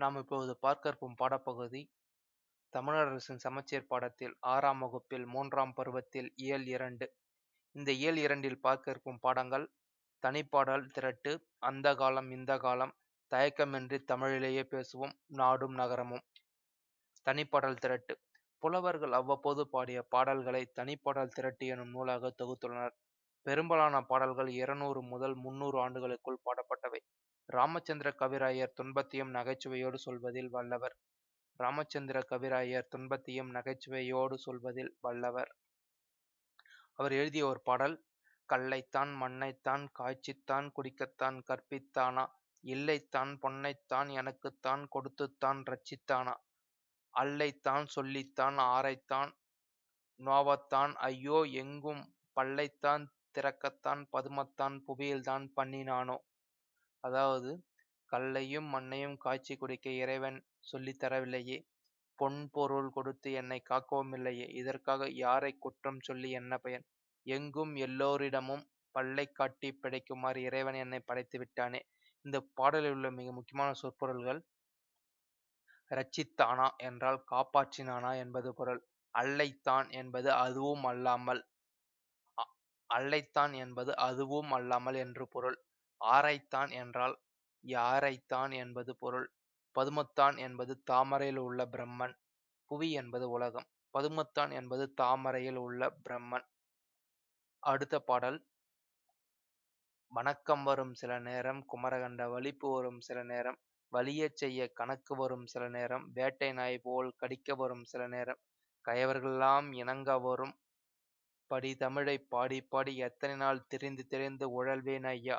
நாம் இப்போது பார்க்கற்போம் பாடப்பகுதி. தமிழரசின் சமச்சீர் பாடத்தில் ஆறாம் வகுப்பில் மூன்றாம் பருவத்தில் இயல் இரண்டு. இந்த இயல் இரண்டில் பார்க்கற்போம் பாடங்கள். தனிப்பாடல் திரட்டு அந்த காலம் இந்த காலம் தயக்கமின்றி தமிழிலேயே பேசுவோம் நாடும் நகரமும். தனிப்பாடல் திரட்டு. புலவர்கள் அவ்வப்போது பாடிய பாடல்களை தனிப்பாடல் திரட்டு எனும் நூலாக தொகுத்துள்ளனர். பெரும்பாலான பாடல்கள் இருநூறு முதல் முன்னூறு ஆண்டுகளுக்குள் பாடப்பட்டன ராமச்சந்திர கவிராயர் துன்பத்தையும் நகைச்சுவையோடு சொல்வதில் வல்லவர். ராமச்சந்திர கவிராயர் துன்பத்தையும் நகைச்சுவையோடு சொல்வதில் வல்லவர். அவர் எழுதிய ஒரு பாடல் கல்லைத்தான் மண்ணைத்தான் காய்ச்சித்தான் குடிக்கத்தான் கற்பித்தானா? இல்லைத்தான் பொன்னைத்தான் எனக்குத்தான் கொடுத்துத்தான் ரட்சித்தானா? அல்லைத்தான் சொல்லித்தான் ஆரைத்தான் நோவத்தான் ஐயோ எங்கும் பல்லைத்தான் திறக்கத்தான் பதுமத்தான் புவியில்தான் பண்ணினானோ? அதாவது கல்லையும் மண்ணையும் காய்ச்சி குடிக்க இறைவன் சொல்லித் தரவில்லையே. பொன் பொருள் கொடுத்து என்னை காக்கவும் இல்லையே இதற்காக யாரை குற்றம் சொல்லி என்ன பயன்? எங்கும் எல்லோரிடமும் பல்லை காட்டி பிழைக்குமாறு இறைவன் என்னை படைத்து விட்டானே. இந்த பாடலில் உள்ள மிக முக்கியமான சொற்பொருள்கள் ரட்சித்தானா என்றால் காப்பாற்றினானா என்பது பொருள். அல்லைத்தான் என்பது அதுவும் அல்லாமல் அல்லைத்தான் என்பது அதுவும் அல்லாமல் என்று பொருள். ஆரைத்தான் என்றால் யாரைத்தான் என்பது பொருள் பதுமத்தான் என்பது தாமரையில் உள்ள பிரம்மன் புவி என்பது உலகம் பதுமத்தான் என்பது தாமரையில் உள்ள பிரம்மன். அடுத்த பாடல். வணக்கம் வரும் சில நேரம் குமரகண்ட வலிப்பு வரும் சில நேரம் வலியச் செய்ய கணக்கு வரும் சில நேரம் வேட்டை நாய் போல் கடிக்க வரும் சில நேரம் கயவர்களெல்லாம் இணங்க வரும். படி தமிழை பாடி பாடி எத்தனை நாள் திரிந்து திரிந்து உழல்வேன் ஐயா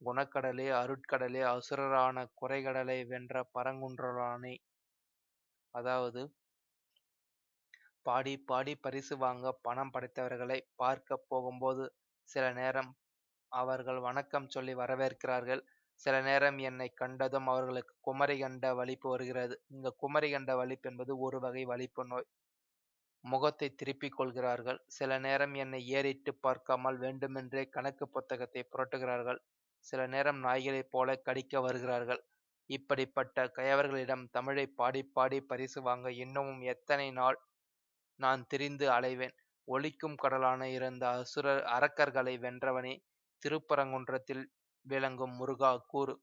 குணக்கடலே அருட்கடலே அசுரரான குறைகடலை வென்ற பரங்குன்றலானே அதாவது பாடி பாடி பரிசு வாங்க பணம் படைத்தவர்களை பார்க்க போகும்போது சில நேரம் அவர்கள் வணக்கம் சொல்லி வரவேற்கிறார்கள். சில நேரம் என்னை கண்டதும் அவர்களுக்கு குமரி கண்ட வலிப்பு வருகிறது. இந்த குமரி கண்ட வலிப்பு என்பது ஒரு வகை வலிப்பு நோய். முகத்தை திருப்பிக் கொள்கிறார்கள். சில நேரம் என்னை ஏறிட்டு பார்க்காமல் வேண்டுமென்றே கணக்கு புத்தகத்தை புரட்டுகிறார்கள். சில நேரம் நாய்களைப் போல கடிக்க வருகிறார்கள். இப்படிப்பட்ட கயவர்களிடம் தமிழை பாடி பாடி பரிசு வாங்க இன்னமும் எத்தனை நாள் நான் திரிந்து அலைவேன். ஒலிக்கும் கடலான இருந்த அசுர அரக்கர்களை வென்றவனே திருப்பரங்குன்றத்தில் விளங்கும் முருகா கூறு.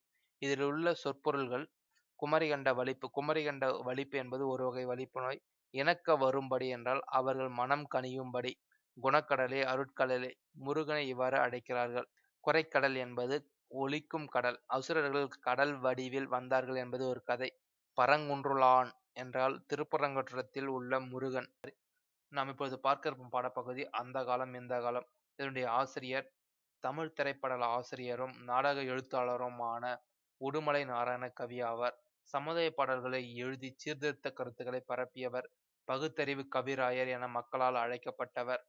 இதில் உள்ள சொற்பொருள்கள் குமரிகண்ட வலிப்பு. குமரிகண்ட வலிப்பு என்பது ஒரு வகை வலிப்பு நோய். இணக்க வரும்படி என்றால் அவர்கள் மனம் கனியும்படி குணக்கடலே அருட்கடலே முருகனை இவ்வாறு அடைக்கிறார்கள். குறைக்கடல் என்பது ஒலிக்கும் கடல். அசுரர்கள் கடல் வடிவில் வந்தார்கள் என்பது ஒரு கதை. பரங்குன்றுளான் என்றால் திருப்பரங்குன்றத்தில் உள்ள முருகன். நாம் இப்பொழுது பார்க்க இருக்கும் பாடப்பகுதி அந்த காலம் இந்த காலம். இதனுடைய ஆசிரியர் தமிழ் திரைப்பட ஆசிரியரும் நாடக எழுத்தாளருமான உடுமலை நாராயண கவி ஆவார். சமுதாய பாடல்களை எழுதி சீர்திருத்த கருத்துக்களை பரப்பியவர். பகுத்தறிவு கவிராயர் என மக்களால் அழைக்கப்பட்டவர்.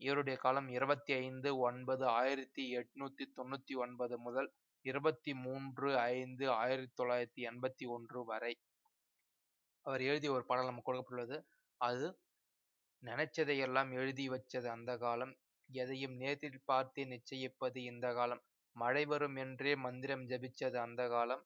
இவருடைய காலம் இருபத்தி ஐந்து ஒன்பது ஆயிரத்தி எட்நூத்தி தொண்ணூத்தி ஒன்பது முதல் இருபத்தி மூன்று ஐந்து ஆயிரத்தி தொள்ளாயிரத்தி எண்பத்தி ஒன்று வரை. அவர் எழுதிய ஒரு பாடல் நமக்கு கொடுக்கப்பட்டுள்ளது. அது நினைச்சதையெல்லாம் எழுதி வச்சது அந்த காலம் எதையும் நேரில் பார்த்து நிச்சயிப்பது இந்த காலம் மழை வரும் என்றே மந்திரம் ஜபிச்சது அந்த காலம்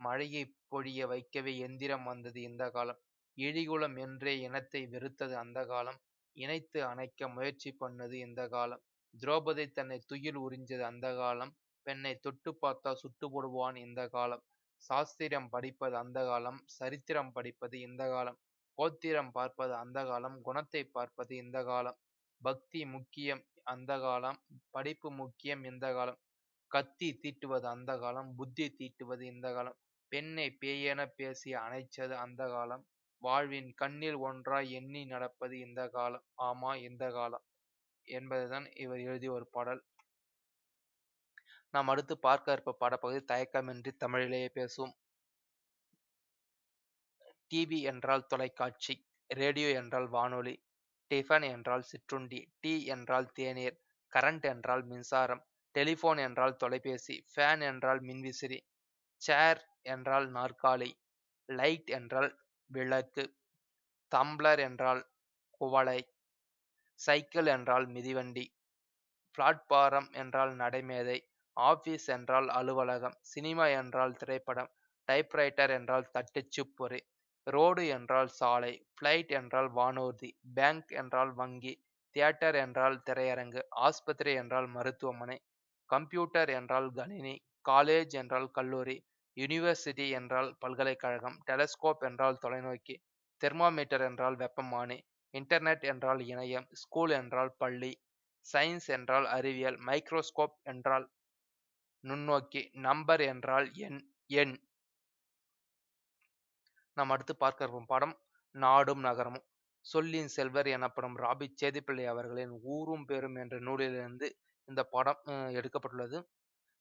மழையை பொழிய வைக்கவே எந்திரம் வந்தது இந்த காலம் இழிகுலம் என்றே இனத்தை வெறுத்தது அந்த காலம் இணைத்து அணைக்க முயற்சி பண்ணது இந்த காலம். துரோபதி தன்னை துயில் உறிஞ்சது அந்த காலம். பெண்ணை தொட்டு பார்த்தா சுட்டு போடுவான் இந்த காலம். சாஸ்திரம் படிப்பது அந்த காலம். சரித்திரம் படிப்பது இந்த காலம். கோத்திரம் பார்ப்பது அந்த காலம். குணத்தை பார்ப்பது இந்த காலம். பக்தி முக்கியம் அந்த காலம். படிப்பு முக்கியம் இந்த காலம். கத்தி தீட்டுவது அந்த காலம். புத்தி தீட்டுவது இந்த காலம். பெண்ணை பேயென பேசி அணைச்சது அந்த காலம். வாழ்வின் கண்ணில் ஒன்றாய் எண்ணி நடப்பது இந்த காலம். ஆமா இந்த காலம் என்பதுதான் இவர் எழுதிய ஒரு பாடல். நாம் அடுத்து பார்க்க இருப்ப பாடப்பகுதி தயக்கமின்றி தமிழிலேயே பேசுவோம். டிவி என்றால் தொலைக்காட்சி ரேடியோ என்றால் வானொலி டிஃபன் என்றால் சிற்றுண்டி டீ என்றால் தேநீர் கரண்ட் என்றால் மின்சாரம் டெலிஃபோன் என்றால் தொலைபேசி ஃபேன் என்றால் மின்விசிறி சேர் என்றால் நாற்காலி லைட் என்றால் விளக்கு தம்ளர் என்றால் குவளை சைக்கிள் என்றால் மிதிவண்டி பிளாட்பாரம் என்றால் நடைமேதை ஆபீஸ் என்றால் அலுவலகம் சினிமா என்றால் திரைப்படம் டைப்ரைட்டர் என்றால் தட்டுச்சுப்பொறி ரோடு என்றால் சாலை ஃப்ளைட் என்றால் வானூர்தி பேங்க் என்றால் வங்கி தியேட்டர் என்றால் திரையரங்கு ஆஸ்பத்திரி என்றால் மருத்துவமனை கம்ப்யூட்டர் என்றால் கணினி காலேஜ் என்றால் கல்லூரி யுனிவர்சிட்டி என்றால் பல்கலைக்கழகம் டெலஸ்கோப் என்றால் தொலைநோக்கி தெர்மாமீட்டர் என்றால் வெப்பமானி இன்டர்நெட் என்றால் இணையம் ஸ்கூல் என்றால் பள்ளி சயின்ஸ் என்றால் அறிவியல் மைக்ரோஸ்கோப் என்றால் நுண்ணோக்கி நம்பர் என்றால் எண் எண். நாம் அடுத்து பார்க்க இருக்கும் படம் நாடும் நகரமும். சொல்லின் செல்வர் எனப்படும் ராபி சேதிப்பிள்ளை அவர்களின் ஊரும் பேரும் என்ற நூலிலிருந்து இந்த படம் அஹ், எடுக்கப்பட்டுள்ளது.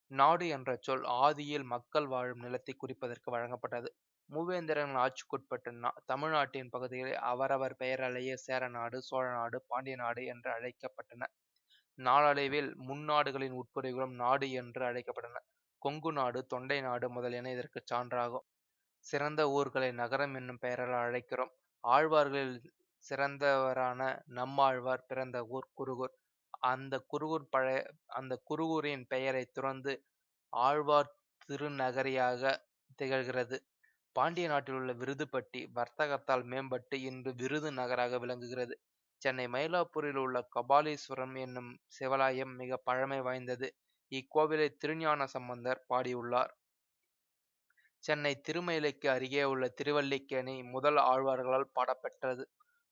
நாடு என்ற சொல் ஆதியில் மக்கள் வாழும் நிலத்தை குறிப்பதற்கு வழங்கப்பட்டது. மூவேந்திரன் ஆட்சிக்குட்பட்ட நா- தமிழ்நாட்டின் பகுதிகளில் அவரவர் பெயராலேயே சேர நாடு சோழ நாடு பாண்டிய நாடு என்று அழைக்கப்பட்டன. நாளடைவில் முன்னாடுகளின் உட்பிரிவுகளும் நாடு என்று அழைக்கப்பட்டன. கொங்கு நாடு தொண்டை நாடு முதலியன இதற்கு சான்றாகும். சிறந்த ஊர்களை நகரம் என்னும் பெயரால் அழைக்கிறோம். ஆழ்வார்களில் சிறந்தவரான நம்மாழ்வார் பிறந்த ஊர் குருகூர். அந்த குருகூர் பழைய அந்த குருகூரின் பெயரை துறந்து ஆழ்வார் திருநகரியாக திகழ்கிறது. பாண்டிய நாட்டில் உள்ள விருதுப்பட்டி வர்த்தகத்தால் மேம்பட்டு இன்று விருது நகராக விளங்குகிறது. சென்னை மயிலாப்பூரில் உள்ள கபாலீஸ்வரம் என்னும் சிவாலயம் மிக பழமை வாய்ந்தது. இக்கோவிலை திருஞான சம்பந்தர் பாடியுள்ளார். சென்னை திருமயிலைக்கு அருகே உள்ள திருவல்லிக்கேணி முதல் ஆழ்வார்களால் பாடப்பெற்றது.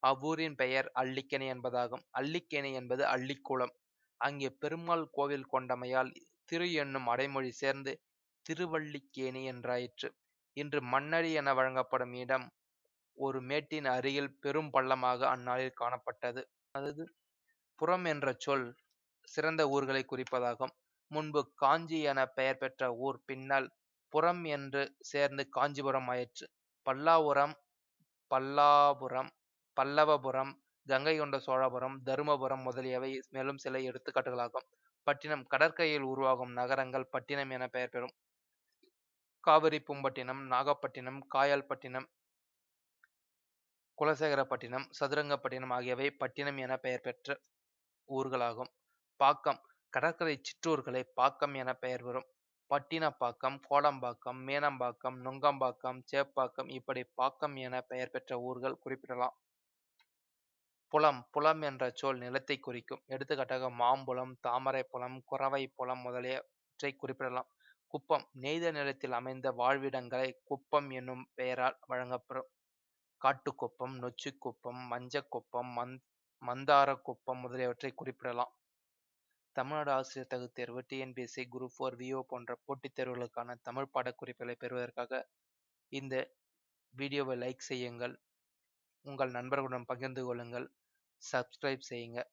அவ்வூரின் பெயர் அல்லிக்கேணி என்பதாகும். அல்லிக்கேணி என்பது அள்ளிக்குளம் அங்கே பெருமாள் கோவில் கொண்டமையால் திரு என்னும் அடைமொழி சேர்ந்து திருவல்லிக்கேணி என்றாயிற்று. இன்று மண்ணடி என வழங்கப்படும் இடம் ஒரு மேட்டின் அருகில் பெரும் பள்ளமாக அந்நாளில் காணப்பட்டது. அதாவது புறம் என்ற சொல் சிறந்த ஊர்களை குறிப்பதாகும். முன்பு காஞ்சி என பெயர் பெற்ற ஊர் பின்னால் புறம் என்று சேர்ந்து காஞ்சிபுரம் ஆயிற்று. பல்லாபுரம் பல்லாபுரம் பல்லவபுரம் கங்கை கொண்ட சோழபுரம் தருமபுரம் முதலியவை மேலும் சில எடுத்துக்காட்டுகளாகும். பட்டினம் கடற்கரையில் உருவாகும் நகரங்கள் பட்டினம் என பெயர் பெறும். காவிரி பூம்பட்டினம் நாகப்பட்டினம் காயல்பட்டினம் குலசேகரப்பட்டினம் சதுரங்கப்பட்டினம் ஆகியவை பட்டினம் என பெயர் பெற்ற ஊர்களாகும். பாக்கம் கடற்கரை சிற்றூர்களை பாக்கம் என பெயர் பெறும். பட்டினப்பாக்கம் கோடம்பாக்கம் மேனம்பாக்கம் நுங்கம்பாக்கம் சேப்பாக்கம் இப்படி பாக்கம் என பெயர் பெற்ற ஊர்கள் குறிப்பிடலாம். புலம் புலம் என்ற சொல் நிலத்தை குறிக்கும். எடுத்துக்காட்டாக மாம்புலம் தாமரைப்புலம் குறவை புலம் முதலியவற்றை குறிப்பிடலாம். குப்பம் நெய்த நிலத்தில் அமைந்த வாழ்விடங்களை குப்பம் என்னும் பெயரால் வழங்கப்படும். காட்டுக்குப்பம் நொச்சிக்குப்பம் மஞ்சக்குப்பம் மந் மந்தாரக்குப்பம் முதலியவற்றை குறிப்பிடலாம். தமிழ்நாடு ஆசிரியர் தகுதி தேர்வு டிஎன்பிஎஸ்சி குரூப் ஃபோர் விஓ போன்ற போட்டித் தேர்வுகளுக்கான தமிழ் பாடக்குறிப்புகளை பெறுவதற்காக இந்த வீடியோவை லைக் செய்யுங்கள். உங்கள் நண்பர்களுடன் பகிர்ந்து கொள்ளுங்கள். சப்ஸ்கிரைப் செய்யுங்க.